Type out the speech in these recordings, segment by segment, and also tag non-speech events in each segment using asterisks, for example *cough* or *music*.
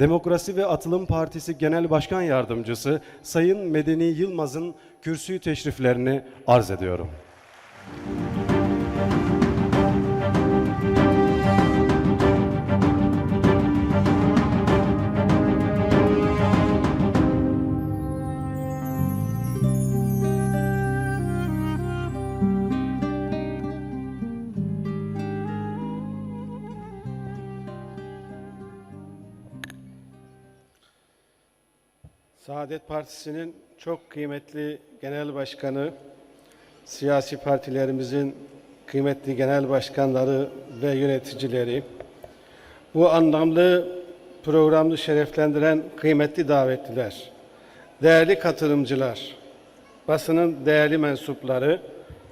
Demokrasi ve Atılım Partisi Genel Başkan Yardımcısı Sayın Medeni Yılmaz'ın kürsüyü teşriflerini arz ediyorum. Saadet Partisi'nin çok kıymetli genel başkanı, siyasi partilerimizin kıymetli genel başkanları ve yöneticileri, bu anlamlı programı şereflendiren kıymetli davetliler, değerli katılımcılar, basının değerli mensupları,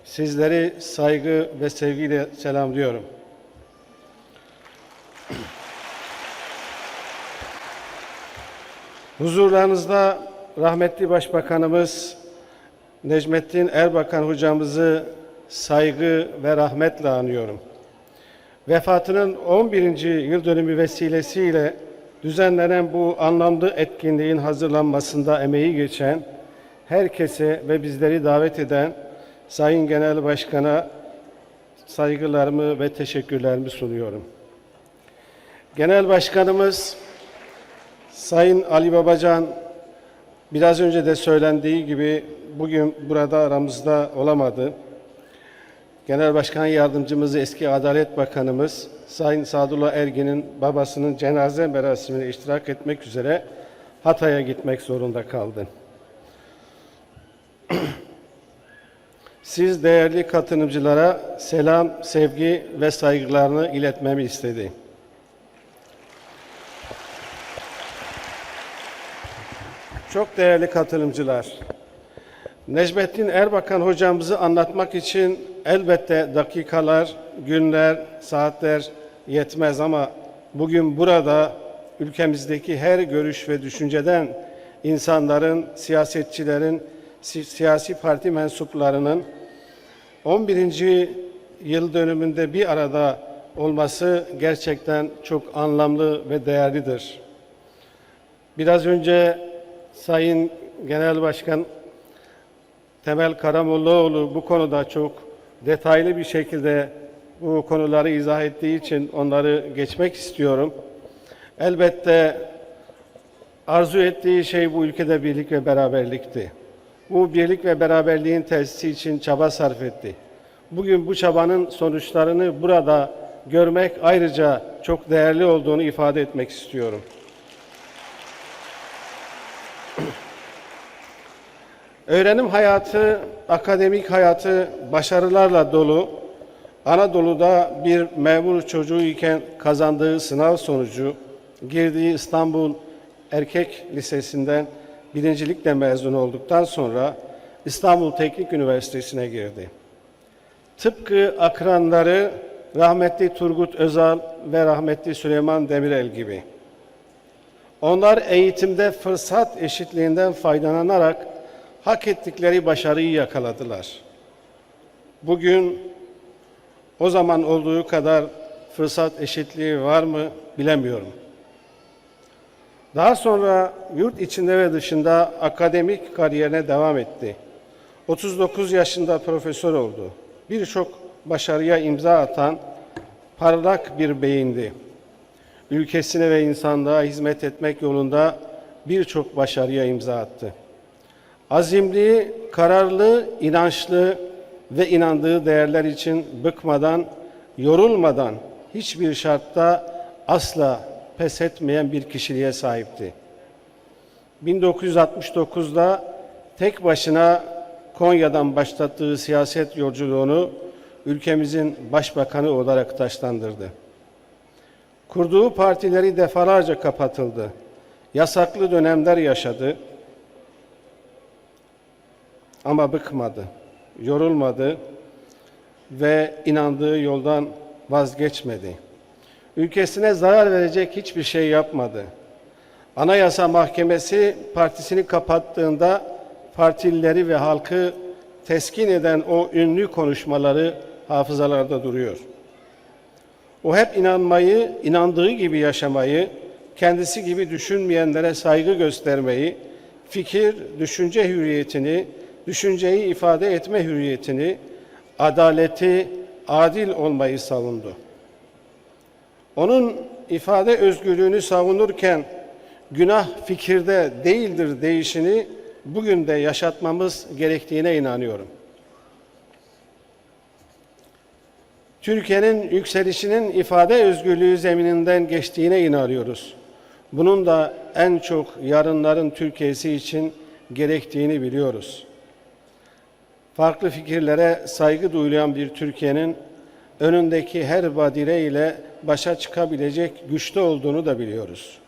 sizleri saygı ve sevgiyle selamlıyorum. Huzurlarınızda rahmetli Başbakanımız Necmettin Erbakan hocamızı saygı ve rahmetle anıyorum. Vefatının 11. yıl dönümü vesilesiyle düzenlenen bu anlamlı etkinliğin hazırlanmasında emeği geçen herkese ve bizleri davet eden Sayın Genel Başkan'a saygılarımı ve teşekkürlerimi sunuyorum. Genel Başkanımız Sayın Ali Babacan biraz önce de söylendiği gibi bugün burada aramızda olamadı. Genel Başkan Yardımcımız eski Adalet Bakanımız Sayın Sadullah Ergin'in babasının cenaze merasimine iştirak etmek üzere Hatay'a gitmek zorunda kaldı. *clears throat* Siz değerli katılımcılara selam, sevgi ve saygılarını iletmemi istedi. Çok değerli katılımcılar, Necmettin Erbakan hocamızı anlatmak için elbette dakikalar, günler, saatler yetmez ama bugün burada ülkemizdeki her görüş ve düşünceden insanların, siyasetçilerin, si- siyasi parti mensuplarının 11. yıl dönümünde bir arada olması gerçekten çok anlamlı ve değerlidir. Biraz önce Sayın Genel Başkan Temel Karamollaoğlu bu konuda çok detaylı bir şekilde bu konuları izah ettiği için onları geçmek istiyorum. Elbette arzu ettiği şey bu ülkede birlik ve beraberlikti. Bu birlik ve beraberliğin tesisi için çaba sarf etti. Bugün bu çabanın sonuçlarını burada görmek ayrıca çok değerli olduğunu ifade etmek istiyorum. Öğrenim hayatı, akademik hayatı başarılarla dolu. Anadolu'da bir memur çocuğu iken kazandığı sınav sonucu girdiği İstanbul Erkek Lisesi'nden birincilikle mezun olduktan sonra İstanbul Teknik Üniversitesi'ne girdi. Tıpkı akranları rahmetli Turgut Özal ve rahmetli Süleyman Demirel gibi. Onlar eğitimde fırsat eşitliğinden faydalanarak hak ettikleri başarıyı yakaladılar. Bugün o zaman olduğu kadar fırsat eşitliği var mı bilemiyorum. Daha sonra yurt içinde ve dışında akademik kariyerine devam etti. 39 yaşında profesör oldu. Birçok başarıya imza atan parlak bir beyindi. Ülkesine ve insanlığa hizmet etmek yolunda birçok başarıya imza attı. Azimli, kararlı, inançlı ve inandığı değerler için bıkmadan, yorulmadan hiçbir şartta asla pes etmeyen bir kişiliğe sahipti. 1969'da tek başına Konya'dan başlattığı siyaset yolculuğunu ülkemizin başbakanı olarak taşlandırdı. Kurduğu partileri defalarca kapatıldı. Yasaklı dönemler yaşadı. Ama bıkmadı, yorulmadı ve inandığı yoldan vazgeçmedi. Ülkesine zarar verecek hiçbir şey yapmadı. Anayasa Mahkemesi partisini kapattığında partilileri ve halkı teskin eden o ünlü konuşmaları hafızalarda duruyor. O hep inanmayı, inandığı gibi yaşamayı, kendisi gibi düşünmeyenlere saygı göstermeyi, fikir, düşünce hürriyetini, düşünceyi ifade etme hürriyetini, adaleti, adil olmayı savundu. Onun ifade özgürlüğünü savunurken günah fikirde değildir deyişini bugün de yaşatmamız gerektiğine inanıyorum. Türkiye'nin yükselişinin ifade özgürlüğü zemininden geçtiğine inanıyoruz. Bunun da en çok yarınların Türkiye'si için gerektiğini biliyoruz. Farklı fikirlere saygı duyulan bir Türkiye'nin önündeki her badire ile başa çıkabilecek güçte olduğunu da biliyoruz.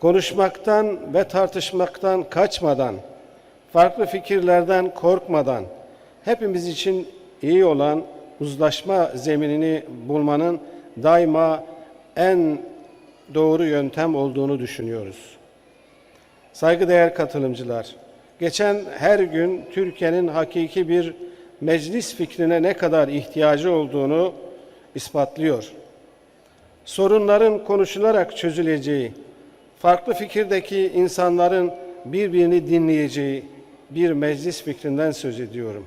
Konuşmaktan ve tartışmaktan kaçmadan, farklı fikirlerden korkmadan, hepimiz için iyi olan uzlaşma zeminini bulmanın daima en doğru yöntem olduğunu düşünüyoruz. Saygıdeğer katılımcılar, geçen her gün Türkiye'nin hakiki bir meclis fikrine ne kadar ihtiyacı olduğunu ispatlıyor. Sorunların konuşularak çözüleceği, farklı fikirdeki insanların birbirini dinleyeceği bir meclis fikrinden söz ediyorum.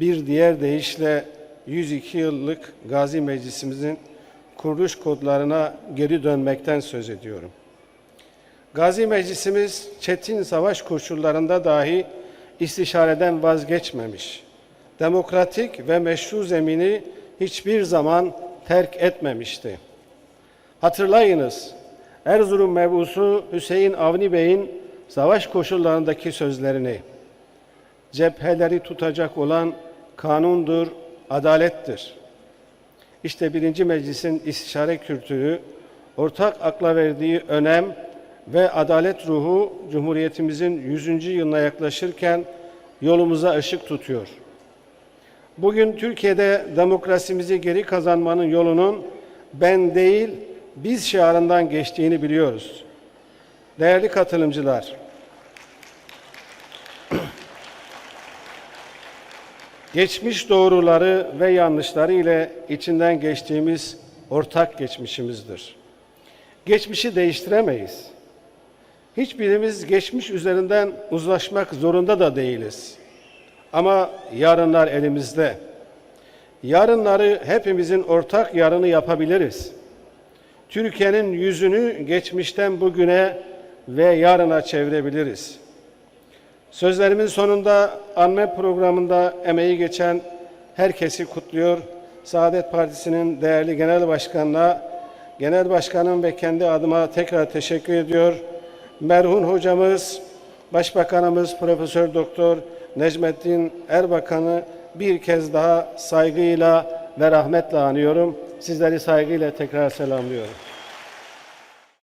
Bir diğer deyişle 102 yıllık Gazi Meclisimizin kuruluş kodlarına geri dönmekten söz ediyorum. Gazi Meclisimiz çetin savaş koşullarında dahi istişareden vazgeçmemiş. Demokratik ve meşru zemini hiçbir zaman terk etmemişti. Hatırlayınız, Erzurum mebusu Hüseyin Avni Bey'in savaş koşullarındaki sözlerini. Cepheleri tutacak olan kanundur, adalettir. İşte birinci meclisin istişare kültürü, ortak akla verdiği önem ve adalet ruhu Cumhuriyetimizin 100. yılına yaklaşırken yolumuza ışık tutuyor. Bugün Türkiye'de demokrasimizi geri kazanmanın yolunun ben değil, biz şiarından geçtiğini biliyoruz. Değerli katılımcılar, *clears throat* geçmiş doğruları ve yanlışları ile içinden geçtiğimiz ortak geçmişimizdir. Geçmişi değiştiremeyiz. Hiçbirimiz geçmiş üzerinden uzlaşmak zorunda da değiliz. Ama yarınlar elimizde. Yarınları hepimizin ortak yarını yapabiliriz. Türkiye'nin yüzünü geçmişten bugüne ve yarına çevirebiliriz. Sözlerimin sonunda anme programında emeği geçen herkesi kutluyor. Saadet Partisi'nin değerli genel başkanına, genel başkanım ve kendi adıma tekrar teşekkür ediyor. Merhum hocamız, Başbakanımız Profesör Doktor Necmettin Erbakan'ı bir kez daha saygıyla ve rahmetle anıyorum. Sizleri saygıyla tekrar selamlıyorum.